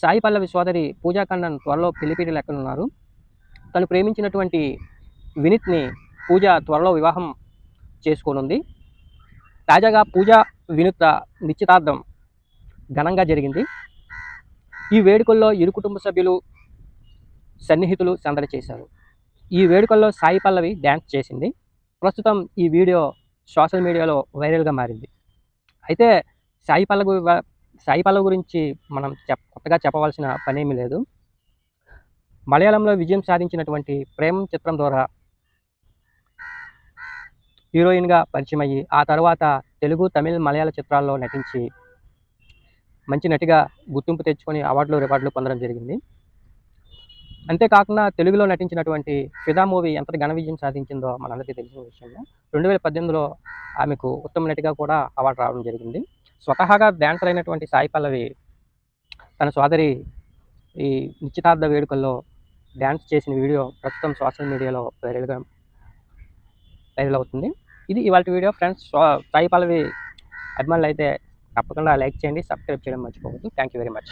సాయి పల్లవి సోదరి పూజా కన్నన్ త్వరలో పెళ్ళిపీటలు ఎక్కనున్నారు తను ప్రేమించినటువంటి వినీత్ని పూజ త్వరలో వివాహం చేసుకోనుంది. తాజాగా పూజ వినూత్న నిశ్చితార్థం ఘనంగా జరిగింది. ఈ వేడుకల్లో ఇరు కుటుంబ సభ్యులు సన్నిహితులు సందడి చేశారు. ఈ వేడుకల్లో సాయి పల్లవి డ్యాన్స్ చేసింది. ప్రస్తుతం ఈ వీడియో సోషల్ మీడియాలో వైరల్గా మారింది. అయితే సాయి పల్లవి సాయి పల్లవి గురించి మనం చెప్ కొత్తగా చెప్పవలసిన పనేమీ లేదు. మలయాళంలో విజయం సాధించినటువంటి ప్రేమ చిత్రం ద్వారా హీరోయిన్గా పరిచయం అయ్యి ఆ తర్వాత తెలుగు తమిళ మలయాళ చిత్రాల్లో నటించి మంచి నటిగా గుర్తింపు తెచ్చుకొని అవార్డులు రివార్డులు పొందడం జరిగింది. అంతేకాకుండా తెలుగులో నటించినటువంటి ఫిదా మూవీ ఎంత ఘన విజయం సాధించిందో మనందరికీ తెలిసిన విషయంలో రెండు వేల పద్దెనిమిదిలో ఆమెకు ఉత్తమ నటిగా కూడా అవార్డు రావడం జరిగింది. స్వతహాగా డాన్సర్ అయినటువంటి సాయి పల్లవి తన సోదరి ఈ నిశ్చితార్థ వేడుకల్లో డ్యాన్స్ చేసిన వీడియో ప్రస్తుతం సోషల్ మీడియాలో వైరల్గా వైరల్ అవుతుంది. ఇది ఇవాళ వీడియో ఫ్రెండ్స్ సాయి పల్లవి అభిమానులు అయితే తప్పకుండా లైక్ చేయండి సబ్స్క్రైబ్ చేయడం మర్చిపోవద్దు. Thank you very much